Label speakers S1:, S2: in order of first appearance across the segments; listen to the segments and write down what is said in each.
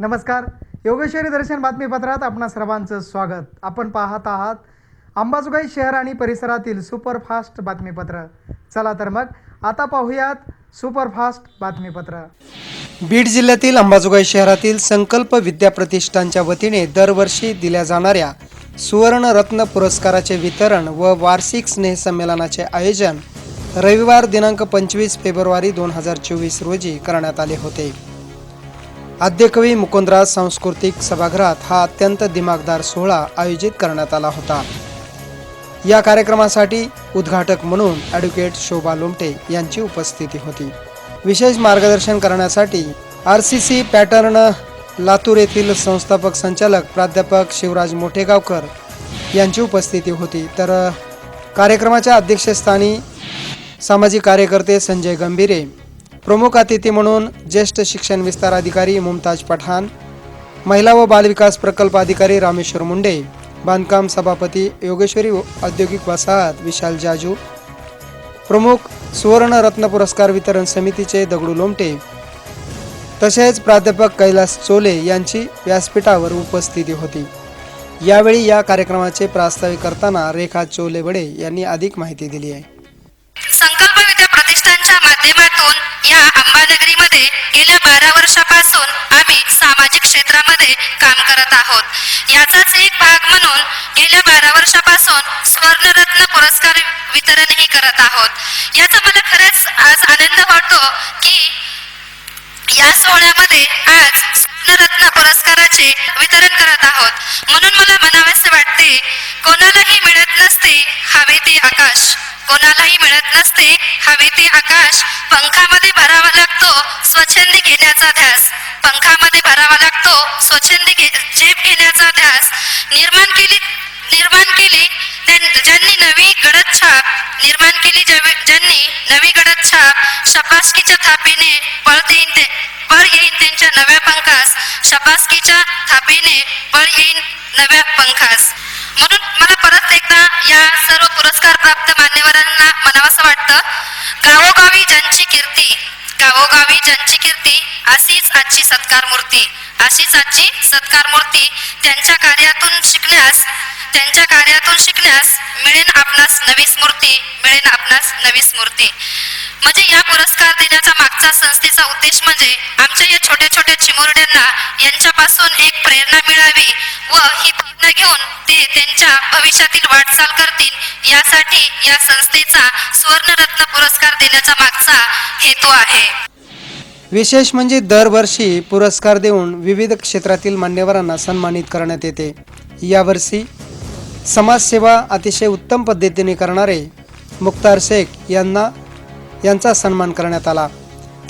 S1: नमस्कार. योगेश्वरी दर्शन बातमीपत्रात आपणा सर्वांचं स्वागत. आपण पाहत आहात अंबाजोगाई शहर आणि परिसरातील सुपरफास्ट बातमीपत्र. चला तर मग आता पाहूयात सुपरफास्ट बातमीपत्र. बीड जिल्ह्यातील अंबाजोगाई शहरातील संकल्प विद्या प्रतिष्ठानच्या वतीने दरवर्षी दिल्या जाणाऱ्या सुवर्ण रत्न पुरस्काराचे वितरण व वार्षिक स्नेहसंमेलनाचे आयोजन रविवार दिनांक पंचवीस फेब्रुवारी दोन हजार चोवीस रोजी करण्यात आले होते. आद्यकवी मुकुंदराज सांस्कृतिक सभागृहात हा अत्यंत दिमागदार सोहळा आयोजित करण्यात आला होता. या कार्यक्रमासाठी उद्घाटक म्हणून ॲडव्होकेट शोभा लोमटे यांची उपस्थिती होती. विशेष मार्गदर्शन करण्यासाठी R C C pattern Latur येथील संस्थापक संचालक प्राध्यापक शिवराज मोठेगावकर यांची उपस्थिती होती. तर कार्यक्रमाच्या अध्यक्षस्थानी सामाजिक कार्यकर्ते संजय गंभीरे प्रमुख अतिथी म्हणून ज्येष्ठ शिक्षण विस्तार अधिकारी मुमताज पठाण महिला व बालविकास प्रकल्प अधिकारी रामेश्वर मुंडे बांधकाम सभापती योगेश्वरी औद्योगिक वसाहत विशाल जाजू प्रमुख सुवर्ण रत्न पुरस्कार वितरण समितीचे दगडू लोमटे तसेच प्राध्यापक कैलास चोले यांची व्यासपीठावर उपस्थिती होती. यावेळी या कार्यक्रमाचे प्रास्ताविक करताना रेखा चोले बडे यांनी अधिक माहिती दिली आहे
S2: संकल्प विद्या प्रतिष्ठानच्या माध्यमातून या अंबानगरीमध्ये गेल्या बारा वर्षापासून आम्ही सामाजिक क्षेत्रामध्ये काम करत आहोत. याचाच एक भाग म्हणून गेल्या बारा वर्षापासून स्वर्णरत्न पुरस्कार वितरणही करत आहोत. याचा मला खरंच आज आनंद वाटतो की या सोहळ्यामध्ये आज स्वर्णरत्न पुरस्काराचे वितरण करत आहोत. म्हणून मला म्हणावेसे वाटते कोणालाही मिळत नसते हवे ते आकाश. कोणालाही मिळत नसते हवे ते आकाश. पंखामध्ये भरावा लागतो स्वच्छंदी घेण्याचा ध्यास. पंखामध्ये भरावा लागतो स्वच्छंदी घे झेप घेण्याचा ध्यास. निर्माण केली निर्माण केली त्यां- ज्यांनी नवी गडद छाप निर्माण केली ज्यांनी नवी गडद छाप शपासकीच्या थापीने पळ देईन ते पळ येईन त्यांच्या नव्या पंखास. शबासकीच्या थापीने पळ येईन नव्या पंखास. म्हणून मला परत एकदा या सर्व पुरस्कार प्राप्त मान्यवरांना म्हणावंसं वाटतं गावोगावी ज्यांची कीर्ती गावोगावी ज्यांची कीर्ती अशीच आजची सत्कार मूर्ती अशीच आजची सत्कार मूर्ती त्यांच्या कार्यातून शिकण्यास त्यांच्या कार्यातून शिकण्यास मिळेन आपणास नवी स्मृती मिळेन आपणास नवी स्मृती म्हणजे या पुरस्कार देण्याचा मागचा संस्थेचा उद्देश म्हणजे आमच्या या छोट्या छोट्या चिमुरड्यांना यांच्यापासून एक प्रेरणा मिळावी व ही प्रेरणा घेऊन ते त्यांच्या भविष्यातील वाटचाल करतील यासाठी या संस्थेचा सुवर्णरत्न पुरस्कार देण्याचा मागचा हेतू आहे.
S1: विशेष म्हणजे दरवर्षी पुरस्कार देऊन विविध क्षेत्रातील मान्यवरांना सन्मानित करण्यात येते. यावर्षी समाजसेवा अतिशय उत्तम पद्धतीने करणारे मुख्तार शेख यांना यांचा सन्मान करण्यात आला.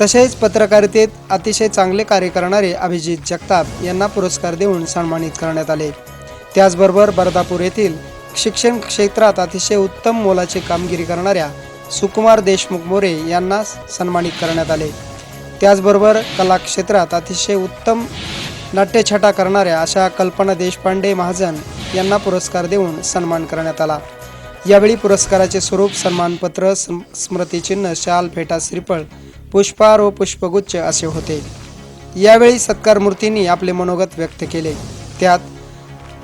S1: तसेच पत्रकारितेत अतिशय चांगले कार्य करणारे अभिजित जगताप यांना पुरस्कार देऊन सन्मानित करण्यात आले. त्याचबरोबर बर्दापूर येथील शिक्षण क्षेत्रात अतिशय उत्तम मोलाची कामगिरी करणाऱ्या सुकुमार देशमुख मोरे यांना सन्मानित करण्यात आले. त्याचबरोबर कला क्षेत्रात अतिशय उत्तम नाट्यछटा करणाऱ्या अशा कल्पना देशपांडे महाजन यांना पुरस्कार देऊन सन्मान करण्यात आला. यावेळी पुरस्काराचे स्वरूप सन्मानपत्र स्म- स्मृतिचिन्ह शाल फेटा श्रीफळ पुष्पहार व पुष्पगुच्छ असे होते. यावेळी सत्कार मूर्तींनी आपले मनोगत व्यक्त केले. त्यात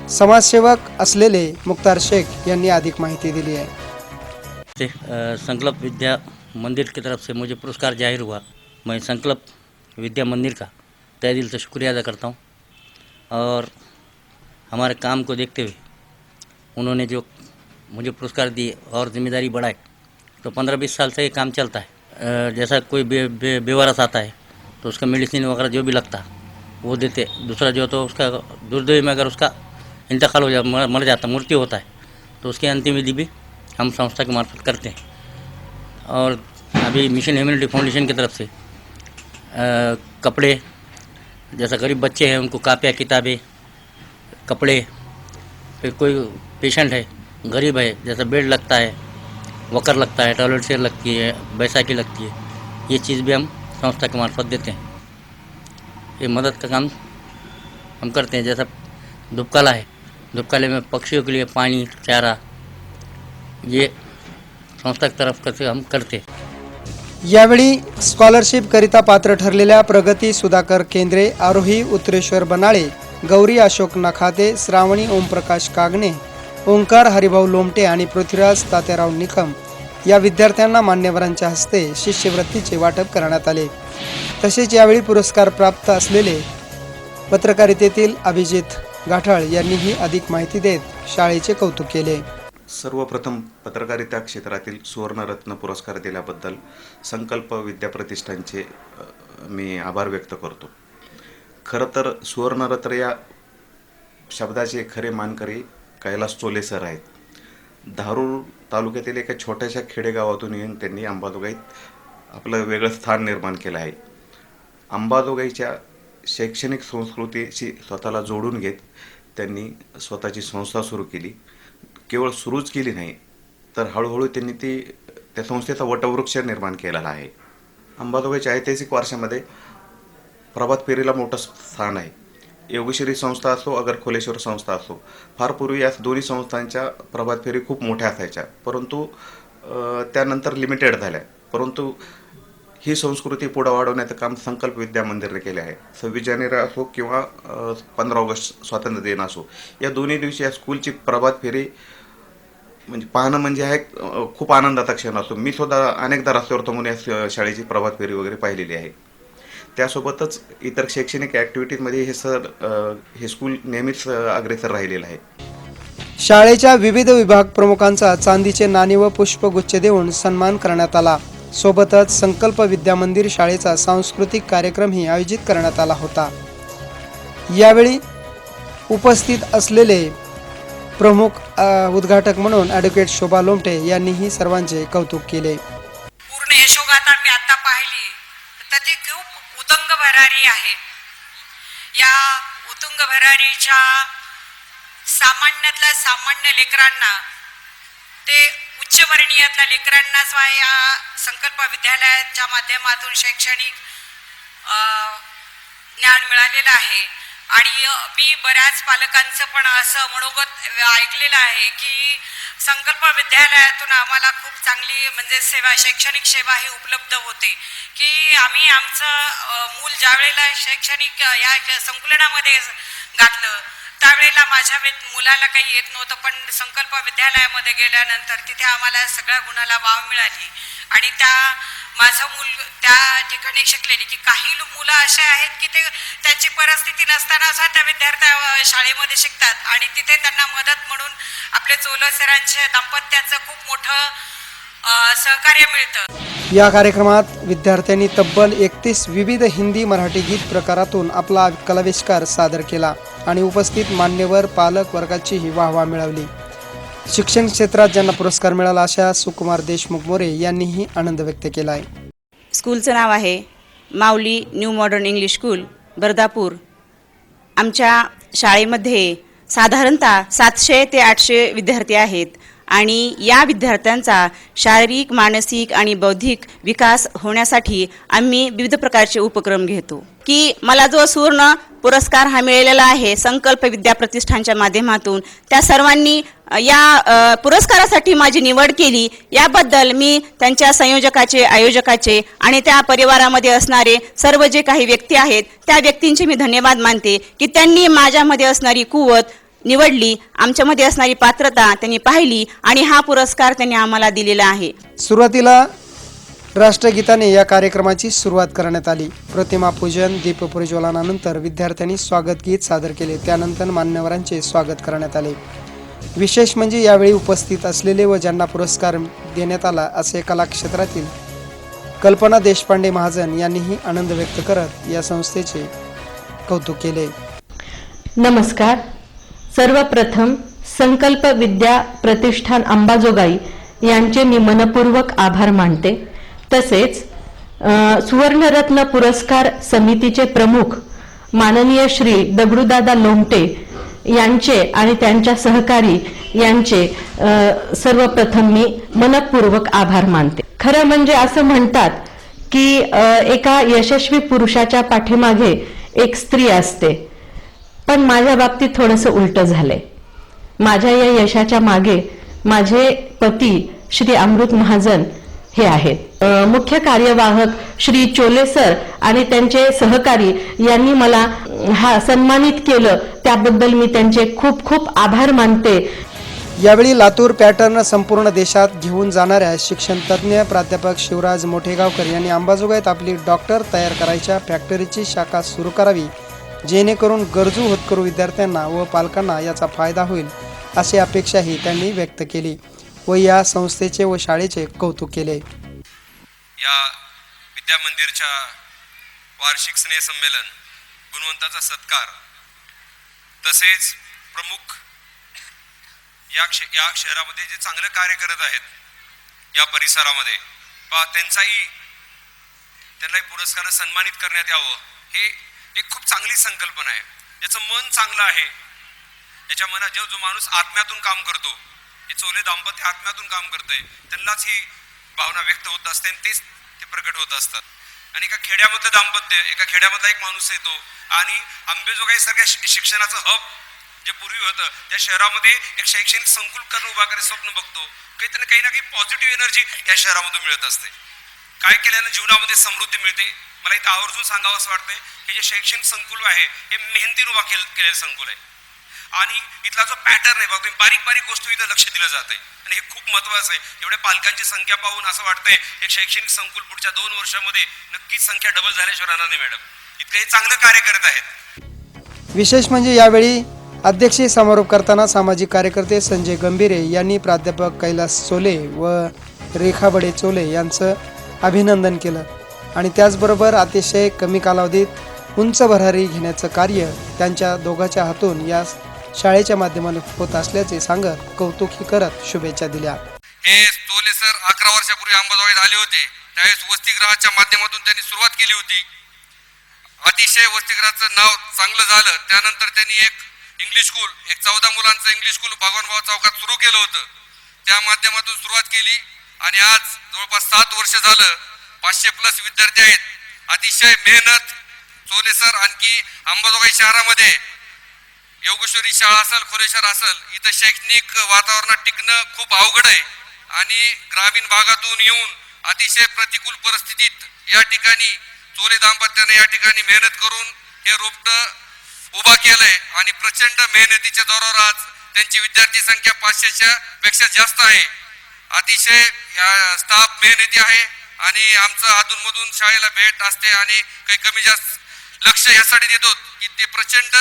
S1: समाजसेवक असलेले मुक्तार शेख यांनी अधिक माहिती दिली आहे.
S3: संकल्प विद्या मंदिर की तरफ़ से मुझे पुरस्कार ज़ाहिर हुआ. मैं संकल्प विद्या मंदिर का तय दिल से शुक्रिया अदा करता हूँ. और हमारे काम को देखते हुए उन्होंने जो मुझे पुरस्कार दिए और ज़िम्मेदारी बढ़ाई तो पंद्रह बीस साल से ये काम चलता है। जैसा कोई बे, बे, आता है तो उसका मेडिसिन वगैरह जो भी लगता वो देते। दूसरा जो तो उसका दुर्दैव में अगर उसका इंतकाल हो जा मर मर जाता मृत्यु होता है। तो उसकी अंतिम विधि भी हम संस्था के मार्फत करते हैं। और अभी मिशन ह्यूमनिटी फाउंडेशन की तरफ़ से अ, कपड़े जैसा गरीब बच्चे हैं उनको कापियाँ किताबें कपड़े फिर कोई पेशेंट है गरीब है जैसा बेड लगता है वकर लगता है टॉयलेट चेयर लगती है बैसाखी लगती है ये चीज़ भी हम संस्था के मार्फत देते हैं। ये मदद का काम हम करते हैं जैसा धूपकाला है धूपकाले में पक्षियों के लिए पानी चारा ये संस्था की तरफ से हम करते
S1: यावेळी स्कॉलरशिपकरिता पात्र ठरलेल्या प्रगती सुधाकर केंद्रे आरोही उत्तरेश्वर बनाळे गौरी अशोक नखाते श्रावणी ओमप्रकाश कागणे ओंकार हरिभाऊ लोमटे आणि पृथ्वीराज तात्याराव निकम या विद्यार्थ्यांना मान्यवरांच्या हस्ते शिष्यवृत्तीचे वाटप करण्यात आले. तसेच यावेळी पुरस्कार प्राप्त असलेले पत्रकारितेतील अभिजित गाठाळ यांनी ही अधिक माहिती देत शाळेचे कौतुक केले.
S4: सर्वप्रथम पत्रकारिता क्षेत्रातील सुवर्णरत्न पुरस्कार दिल्याबद्दल संकल्प विद्याप्रतिष्ठानचे मी आभार व्यक्त करतो. खरं तर सुवर्णरत्न या शब्दाचे खरे मानकरी कैलास चोले सर आहेत. धारूर तालुक्यातील एका छोट्याशा खेडेगावातून येऊन त्यांनी अंबादोगाईत आपलं वेगळं स्थान निर्माण केलं आहे. अंबादोगाईच्या शैक्षणिक संस्कृतीशी स्वतःला जोडून घेत त्यांनी स्वतःची संस्था सुरू केली. केवळ सुरूच केली नाही तर हळूहळू त्यांनी ती त्या संस्थेचा वटवृक्ष निर्माण केलेला आहे. अंबाजोगाईच्या ऐतिहासिक वारशामध्ये प्रभात फेरीला मोठं स्थान आहे. योगेश्वरी संस्था असो अगर खोलेश्वर संस्था असो फार पूर्वी या दोन्ही संस्थांच्या प्रभात फेरी खूप मोठ्या असायच्या. परंतु त्यानंतर लिमिटेड झाल्या. परंतु ही संस्कृती पुढं वाढवण्याचं काम संकल्प विद्या मंदिरने केले आहे. सव्वीस जानेवारी असो किंवा पंधरा ऑगस्ट स्वातंत्र्य दिन असो या दोन्ही दिवशी या स्कूलची प्रभात फेरी म्हणजे पाहणं म्हणजे हा एक खूप आनंदाचा क्षण असतो. मी सुद्धा अनेकदा रस्त्यावर थांबून या श- शाळेची प्रभात फेरी वगैरे पाहिलेली आहे. त्यासोबतच इतर शैक्षणिक ॲक्टिव्हिटीजमध्ये हे सर हे स्कूल नेहमीच अग्रेसर राहिलेलं आहे.
S1: शाळेच्या विविध विभाग प्रमुखांचा चांदीचे नाणे व पुष्पगुच्छ देऊन सन्मान करण्यात आला. सोबतच संकल्प विद्या मंदिर शाळेचा सांस्कृतिक कार्यक्रमही आयोजित करण्यात आला होता. यावेळी उपस्थित असलेले प्रमुख उद्घाटक म्हणून ॲडव्होकेट शोभा लोमटे यांनीही सर्वांचे कौतुक केले.
S5: पूर्ण यशोगाथा मी आता पाहिली तर ती खूप उदंग भरारी आहे. या उतुंग भरारीच्या सामान्यातल्या सामान्य लेकरांना ते उच्चवर्णीयातल्या लेकरांनाच स्वा या संकल्प विद्यालयाच्या माध्यमातून शैक्षणिक ज्ञान मिळालेलं आहे. आणि मी बऱ्याच पालकांचं पण असं मनोगत ऐकलेलं आहे की संकल्प विद्यालयातून आम्हाला खूप चांगली म्हणजे सेवा शैक्षणिक सेवा ही उपलब्ध होते. की आम्ही आमचं मूल ज्यावेळेला शैक्षणिक या संकुलनामध्ये घातलं त्यावेळेला माझ्या मुलाला काही येत नव्हतं पण संकल्प विद्यालयामध्ये गेल्यानंतर तिथे आम्हाला सगळ्या गुणाला वाव मिळाली. आणि त्या माझं मूल त्या ठिकाणी शिकलेली की काही मुलं असे आहेत की ते त्यांची परिस्थिती नसताना सुद्धा त्या विद्यार्थ्या शाळेमध्ये शिकतात. आणि तिथे त्यांना मदत म्हणून आपले सरांचे दाम्पत्याचं खूप मोठं सहकार्य मिळतं.
S1: या कार्यक्रमात विद्यार्थ्यांनी तब्बल एकतीस विविध हिंदी मराठी गीत प्रकारातून आपला कलाविष्कार सादर केला. आणि उपस्थित मान्यवर पालक वर्गाचीही वाहवा मिळवली. शिक्षण क्षेत्रात ज्यांना पुरस्कार मिळाला अशा सुकुमार देशमुख मोरे यांनीही आनंद व्यक्त केला आहे.
S6: स्कूलचं नाव आहे Mauli new modern English school Bardapur. आमच्या शाळेमध्ये साधारणतः सातशे ते आठशे विद्यार्थी आहेत आणि या विद्यार्थ्यांचा शारीरिक मानसिक आणि बौद्धिक विकास होण्यासाठी आम्ही विविध प्रकारचे उपक्रम घेतो. की मला जो सुवर्ण पुरस्कार हा मिळालेला आहे संकल्प विद्या प्रतिष्ठानच्या माध्यमातून. त्या सर्वांनी या पुरस्कारासाठी माझी निवड केली. याबद्दल मी त्यांच्या संयोजकाचे आयोजकाचे आणि त्या परिवारामध्ये असणारे सर्व जे काही व्यक्ती आहेत त्या व्यक्तींचे मी धन्यवाद मानते की त्यांनी माझ्यामध्ये असणारी कुवत निवडली आमच्यामध्ये असणारी पात्रता त्यांनी पाहिली आणि हा पुरस्कार त्यांनी आम्हाला दिलेला आहे.
S1: सुरुवातीला राष्ट्रगीताने या कार्यक्रमाची सुरुवात करण्यात आली. प्रतिमा पूजन दीपप्रज्वलनानंतर विद्यार्थ्यांनी स्वागत गीत सादर केले. त्यानंतर मान्यवरांचे स्वागत करण्यात आले. विशेष म्हणजे यावेळी उपस्थित असलेले व ज्यांना पुरस्कार देण्यात आला असे कला क्षेत्रातील कल्पना देशपांडे महाजन यांनीही आनंद व्यक्त करत या संस्थेचे कौतुक केले.
S7: नमस्कार. सर्वप्रथम संकल्प विद्या प्रतिष्ठान अंबाजोगाई यांचे मी मनपूर्वक आभार मानते. तसेच सुवर्णरत्न पुरस्कार समितीचे प्रमुख माननीय श्री दगडूदादा लोमटे यांचे आणि त्यांच्या सहकारी यांचे सर्वप्रथम मी मनपूर्वक आभार मानते. खरं म्हणजे असं म्हणतात की एका यशस्वी पुरुषाच्या पाठीमागे एक स्त्री असते. पण माझ्या बाबतीत थोडंसं उलटं झालंय. माझ्या या यशाच्या मागे माझे पती श्री अमृत महाजन हे आहेत. मुख्य कार्यवाहक श्री चोले सर आणि त्यांचे सहकारी यांनी मला हा सन्मानित केलं. त्याबद्दल मी त्यांचे खूप खूप आभार मानते.
S1: यावेळी लातूर पॅटर्न संपूर्ण देशात घेऊन जाणाऱ्या शिक्षण तज्ज्ञ प्राध्यापक शिवराज मोठेगावकर यांनी अंबाजोगाईत आपली डॉक्टर तयार करायच्या फॅक्टरीची शाखा सुरू करावी जेणेकरून गरजू होतकरू विद्यार्थ्यांना व पालकांना याचा फायदा होईल अशी अपेक्षाही त्यांनी व्यक्त केली. व या संस्थेचे व शाळेचे कौतुक केले.
S8: या विद्या मंदिरच्या वार्षिक स्नेहसंमेलन गुणवंताचा सत्कार तसेच प्रमुख या क्ष या शहरामध्ये जे चांगलं कार्य करत आहेत या परिसरामध्ये वा त्यांचाही त्यांनाही पुरस्कारानं सन्मानित करण्यात यावं हे एक खूप चांगली संकल्पना आहे. ज्याचं मन चांगलं आहे. ज्याच्या मनात जो जो माणूस आत्म्यातून काम करतो हे चोले दाम्पत्य आत्म्यातून काम करतंय. त्यांनाच ही भावना व्यक्त होत असते आणि तेच ते प्रकट होत असतात. आणि एका खेड्यामधलं दाम्पत्य एका खेड्यामधला एक माणूस येतो आणि आंबेजोगाई सारख्या शिक्षणाचं हब जे पूर्वी होतं त्या शहरामध्ये एक शैक्षणिक संकुल करणं उभा करायचं स्वप्न बघतो. काहीतरी काही ना काही पॉझिटिव्ह एनर्जी या शहरामधून मिळत असते. काय केल्यानं जीवनामध्ये समृद्धी मिळते? मला इथं आवर्जून सांगावं असं वाटतंय हे जे शैक्षणिक संकुल आहे हे मेहनतीनं उभा केलं केलेलं संकुल आहे. आणि इथला जो पॅटर्न आहे बघा तुम्ही बारीक बारीक गोष्टी इथं लक्ष दिलं जाते आणि हे खूप महत्वाचं आहे. एवढ्या पालकांची संख्या पाहून असं वाटतंय एक शैक्षणिक संकुल पुढच्या दोन वर्षामध्ये नक्कीच संख्या डबल झाल्याशिवाय राहणार नाही मॅडम इतकं हे चांगलं कार्य करत आहेत.
S1: विशेष म्हणजे यावेळी अध्यक्षीय समारोप करताना सामाजिक कार्यकर्ते संजय गंभीरे यांनी प्राध्यापक कैलास चोले व रेखा बडे चोले यांचं अभिनंदन केलं. आणि त्याचबरोबर अतिशय कमी कालावधीत उंच भरारी घेण्याचं कार्य त्यांच्या दोघांच्या हातून या शाळेच्या माध्यमाने होत असल्याचे सांगत कौतुकही करत शुभेच्छा दिल्या.
S8: हे चोले सर अकरा वर्षापूर्वी अंबाजोगाईत आले होते. त्यावेळेस वसतिगृहाच्या माध्यमातून त्यांनी सुरुवात केली होती. अतिशय वसतिगृहाचं नाव चांगलं झालं. त्यानंतर त्यांनी एक इंग्लिश स्कूल एक चौदा मुलांचं इंग्लिश स्कूल भगवानभाव चौकात सुरू केलं होतं. त्या माध्यमातून सुरुवात केली आणि आज जवळपास सात वर्ष झालं पाचशे प्लस विद्यार्थी आहेत. अतिशय मेहनत. चोले सर आणखी अंबाजोगाई शहरामध्ये योगेश्वरी शाळा असेल खोलेश्वर असेल इथं शैक्षणिक वातावरणात टिकणं खूप अवघड आहे. आणि ग्रामीण भागातून येऊन अतिशय प्रतिकूल परिस्थितीत या ठिकाणी चोले दाम्पत्याने या ठिकाणी मेहनत करून हे रोपट उभा केलंय. आणि प्रचंड मेहनतीच्या जोरावर आज त्यांची विद्यार्थी संख्या पाचशेच्या पेक्षा जास्त आहे. अतिशय या स्टाफ मेहनती आहे आणि आमचं अधूनमधून शाळेला भेट असते आणि काही कमी जास्त लक्ष यासाठी देतो की ते प्रचंड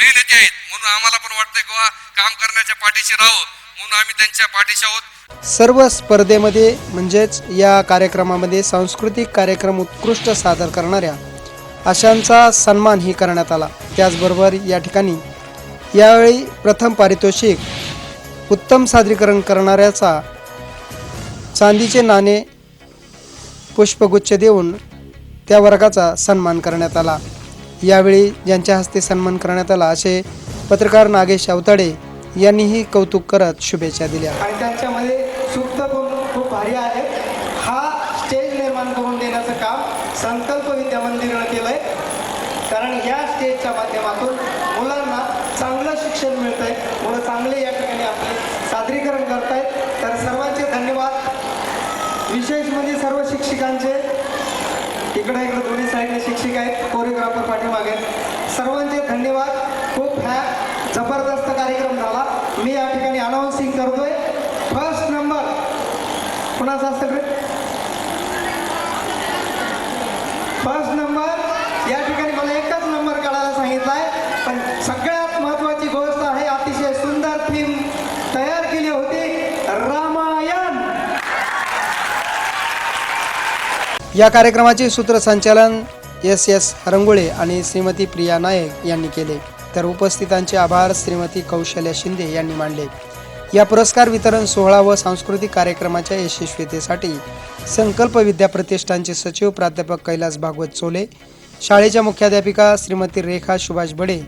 S8: मेहनती आहेत. म्हणून आम्हाला पण वाटतंय किंवा काम करण्याच्या पाठीशी राहावं म्हणून आम्ही त्यांच्या पाठीशी आहोत.
S1: सर्व स्पर्धेमध्ये म्हणजेच या कार्यक्रमामध्ये सांस्कृतिक कार्यक्रम उत्कृष्ट सादर करणाऱ्या अशांचा सन्मानही करण्यात आला. त्याचबरोबर या ठिकाणी यावेळी प्रथम पारितोषिक उत्तम सादरीकरण करणाऱ्याचा चांदीचे नाणे पुष्पगुच्छ देऊन त्या वर्गाचा सन्मान करण्यात आला. यावेळी ज्यांच्या हस्ते सन्मान करण्यात आला असे पत्रकार नागेश अवताडे यांनीही कौतुक करत शुभेच्छा दिल्या.
S9: आणि त्यांच्यामध्ये सुप्त गुण खूप भारी आहे. हा स्टेज निर्माण करून देण्याचं काम संकल्प विद्या मंदिरानं केलं आहे कारण या स्टेजच्या माध्यमातून मुलांना चांगलं शिक्षण मिळतं आहे मुलं चांगले या ठिकाणी आपले सादरीकरण करतायत. तर सर्वांचे धन्यवाद. विशेष म्हणजे सर्व शिक्षकांचे इकडे इकडे दोन्ही साईडने शिक्षक आहेत कोरिओग्राफर पाठीमागे आहेत. सर्वांचे धन्यवाद. खूप ह्या जबरदस्त कार्यक्रम झाला. मी या ठिकाणी अनाऊन्सिंग करतोय. फर्स्ट नंबर कुणाचा असतं फर्स्ट नंबर या ठिकाणी मला एकच नंबर काढायला सांगितला आहे पण सगळ्या महत्त्वाची गोष्ट आहे अतिशय सुंदर थीम तयार केली होती रामायण
S1: या कार्यक्रमाचे सूत्रसंचालन एस एस हरंगुळे आणि श्रीमती प्रिया नायक यांनी केले. तर उपस्थितांचे आभार श्रीमती कौशल्या शिंदे यांनी मानले. या पुरस्कार वितरण सोहळा व सांस्कृतिक कार्यक्रमाच्या यशस्वीतेसाठी संकल्प विद्या प्रतिष्ठानचे सचिव प्राध्यापक कैलास भागवत चोले शाळेच्या मुख्याध्यापिका श्रीमती रेखा सुभाष बडे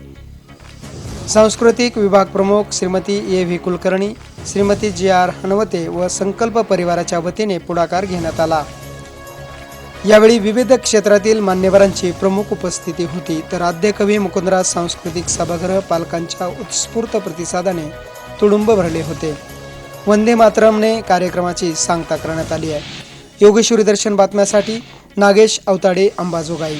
S1: सांस्कृतिक विभाग प्रमुख Shrimati A V Kulkarni Shrimati G R Hanwate व संकल्प परिवाराच्या वतीने पुढाकार घेण्यात आला. यावेळी विविध क्षेत्रातील मान्यवरांची प्रमुख उपस्थिती होती. तर आद्यकवी मुकुंदराज सांस्कृतिक सभागृह पालकांच्या उत्स्फूर्त प्रतिसादाने तुडुंब भरले होते. वंदे मातरमने कार्यक्रमाची सांगता करण्यात आली आहे. योगेश्वरी दर्शन बातम्यासाठी नागेश अवताडे अंबाजोगाई.